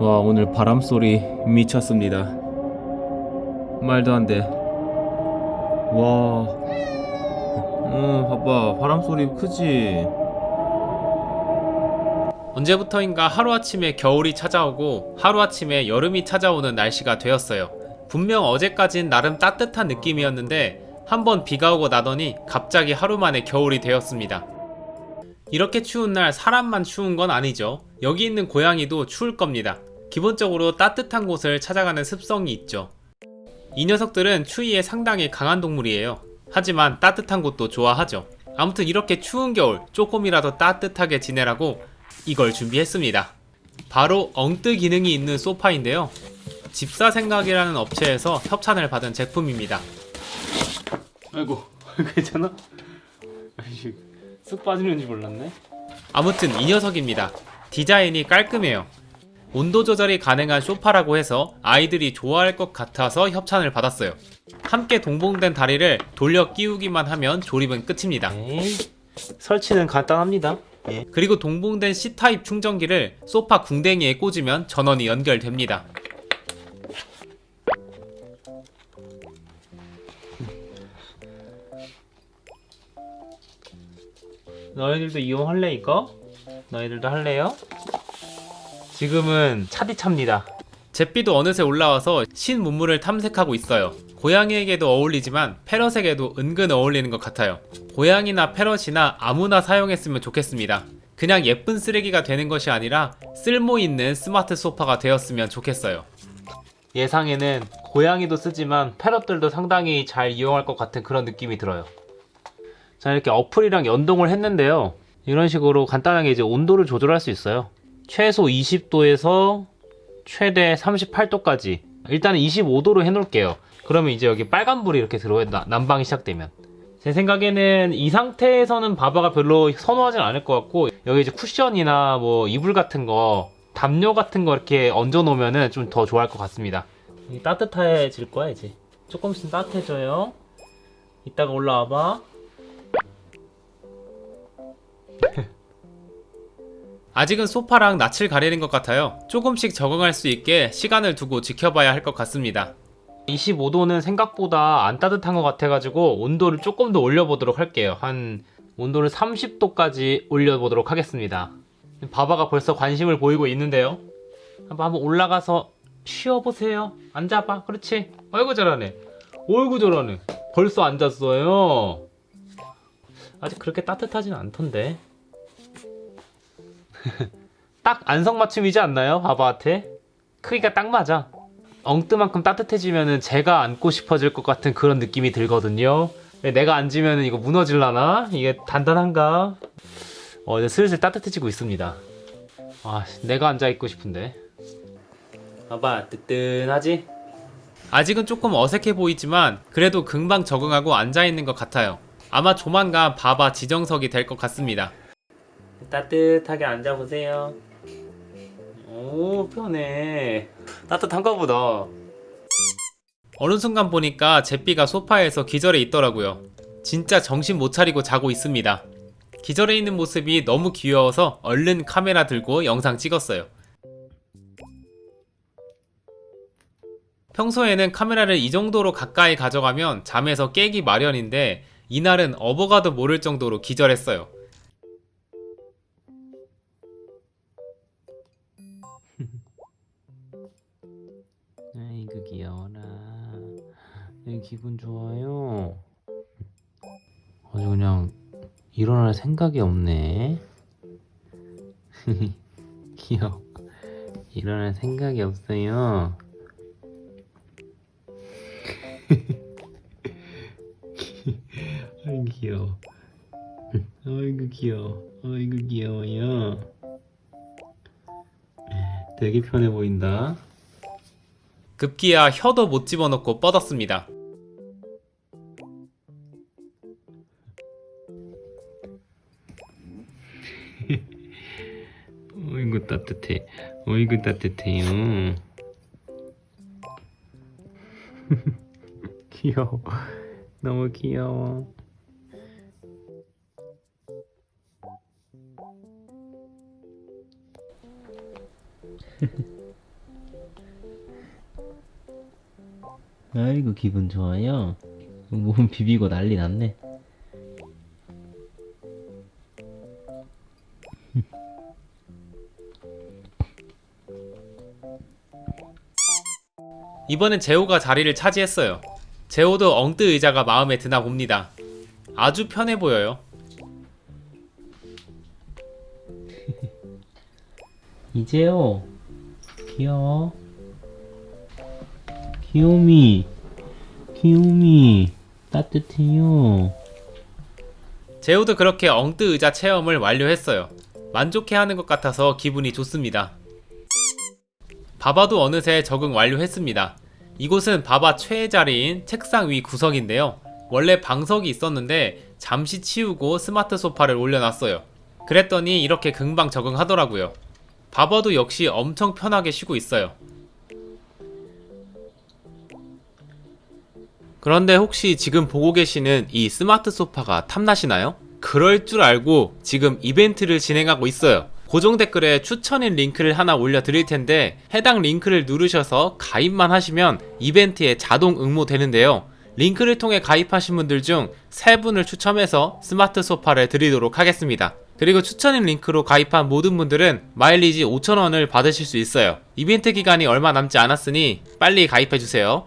와 오늘 바람 소리 미쳤습니다. 말도 안 돼. 와, 음 봐봐 바람 소리 크지. 언제부터인가 하루아침에 겨울이 찾아오고 하루아침에 여름이 찾아오는 날씨가 되었어요. 분명 어제까진 나름 따뜻한 느낌이었는데 한번 비가 오고 나더니 갑자기 하루 만에 겨울이 되었습니다. 이렇게 추운 날 사람만 추운 건 아니죠. 여기 있는 고양이도 추울 겁니다. 기본적으로 따뜻한 곳을 찾아가는 습성이 있죠. 이 녀석들은 추위에 상당히 강한 동물이에요. 하지만 따뜻한 곳도 좋아하죠. 아무튼 이렇게 추운 겨울 조금이라도 따뜻하게 지내라고 이걸 준비했습니다. 바로 엉뜨 기능이 있는 소파인데요. 집사 생각이라는 업체에서 협찬을 받은 제품입니다. 아이고 괜찮아? 쑥 빠지는지 몰랐네. 아무튼 이 녀석입니다. 디자인이 깔끔해요. 온도 조절이 가능한 소파라고 해서 아이들이 좋아할 것 같아서 협찬을 받았어요. 함께 동봉된 다리를 돌려 끼우기만 하면 조립은 끝입니다. 에이, 설치는 간단합니다. 그리고 동봉된 C타입 충전기를 소파 궁뎅이에 꽂으면 전원이 연결됩니다. 너희들도 이용할래 이거? 너희들도 할래요? 지금은 차디차입니다. 잿비도 어느새 올라와서 신 문물을 탐색하고 있어요. 고양이에게도 어울리지만 패럿에게도 은근 어울리는 것 같아요. 고양이나 패럿이나 아무나 사용했으면 좋겠습니다. 그냥 예쁜 쓰레기가 되는 것이 아니라 쓸모 있는 스마트 소파가 되었으면 좋겠어요. 예상에는 고양이도 쓰지만 패럿들도 상당히 잘 이용할 것 같은 그런 느낌이 들어요. 자 이렇게 어플이랑 연동을 했는데요. 이런 식으로 간단하게 이제 온도를 조절할 수 있어요. 최소 20도에서 최대 38도까지 일단은 25도로 해놓을게요. 그러면 이제 여기 빨간불이 이렇게 들어와요. 나- 난방이 시작되면. 제 생각에는 이 상태에서는 바바가 별로 선호하진 않을 것 같고 여기 이제 쿠션이나 뭐 이불 같은 거 담요 같은 거 이렇게 얹어 놓으면은 좀 더 좋아할 것 같습니다. 따뜻해질 거야 이제. 조금씩 따뜻해져요. 이따가 올라와봐. 아직은 소파랑 낯을 가리는 것 같아요. 조금씩 적응할 수 있게 시간을 두고 지켜봐야 할 것 같습니다. 25도는 생각보다 안 따뜻한 것 같아가지고 온도를 조금 더 올려보도록 할게요. 한 온도를 30도까지 올려보도록 하겠습니다. 바바가 벌써 관심을 보이고 있는데요. 한번 올라가서 쉬어보세요. 앉아봐. 그렇지. 아이고 잘하네. 어이구 잘하네. 벌써 앉았어요. 아직 그렇게 따뜻하진 않던데. 딱 안성맞춤이지 않나요? 바바한테? 크기가 딱 맞아. 엉뜨만큼 따뜻해지면은 제가 안고 싶어질 것 같은 그런 느낌이 들거든요. 왜 내가 앉으면은 이거 무너질라나? 이게 단단한가? 어, 이제 슬슬 따뜻해지고 있습니다. 아, 내가 앉아 있고 싶은데. 봐봐, 뜨끈하지? 아직은 조금 어색해 보이지만 그래도 금방 적응하고 앉아있는 것 같아요. 아마 조만간 바바 지정석이 될 것 같습니다. 따뜻하게 앉아보세요. 오, 편해. 따뜻한가 보다. 어느 순간 보니까 제삐가 소파에서 기절해 있더라고요. 진짜 정신 못 차리고 자고 있습니다. 기절해 있는 모습이 너무 귀여워서 얼른 카메라 들고 영상 찍었어요. 평소에는 카메라를 이 정도로 가까이 가져가면 잠에서 깨기 마련인데 이날은 어버가도 모를 정도로 기절했어요. 아이고 귀여워라. 내 기분 좋아요. 아주 그냥 일어날 생각이 없네. 귀여워. 일어날 생각이 없어요. 아이고 귀여워. 아이고 귀여워. 아이고 귀여워요. 되게 편해 보인다. 급기야 혀도 못 집어넣고 뻗었습니다. 어이구 따뜻해. 어이구 따뜻해요. 귀여워. 너무 귀여워. 아이고 기분 좋아요. 몸 비비고 난리 났네. 이번엔 제호가 자리를 차지했어요. 제호도 엉뜨 의자가 마음에 드나 봅니다. 아주 편해 보여요. 이제요 귀여워. 귀요미. 귀요미. 따뜻해요. 제호도 그렇게 엉뜨 의자 체험을 완료했어요. 만족해 하는 것 같아서 기분이 좋습니다. 바바도 어느새 적응 완료했습니다. 이곳은 바바 최애 자리인 책상 위 구석인데요. 원래 방석이 있었는데 잠시 치우고 스마트 소파를 올려놨어요. 그랬더니 이렇게 금방 적응하더라고요. 바바도 역시 엄청 편하게 쉬고 있어요. 그런데 혹시 지금 보고 계시는 이 스마트 소파가 탐나시나요? 그럴 줄 알고 지금 이벤트를 진행하고 있어요. 고정 댓글에 추천인 링크를 하나 올려드릴 텐데 해당 링크를 누르셔서 가입만 하시면 이벤트에 자동 응모되는데요. 링크를 통해 가입하신 분들 중 3분을 추첨해서 스마트 소파를 드리도록 하겠습니다. 그리고 추천인 링크로 가입한 모든 분들은 마일리지 5,000원을 받으실 수 있어요. 이벤트 기간이 얼마 남지 않았으니 빨리 가입해주세요.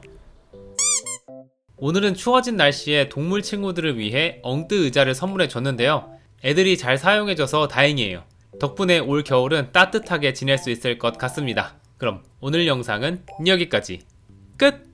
오늘은 추워진 날씨에 동물 친구들을 위해 엉뜨 의자를 선물해 줬는데요. 애들이 잘 사용해줘서 다행이에요. 덕분에 올 겨울은 따뜻하게 지낼 수 있을 것 같습니다. 그럼 오늘 영상은 여기까지. 끝!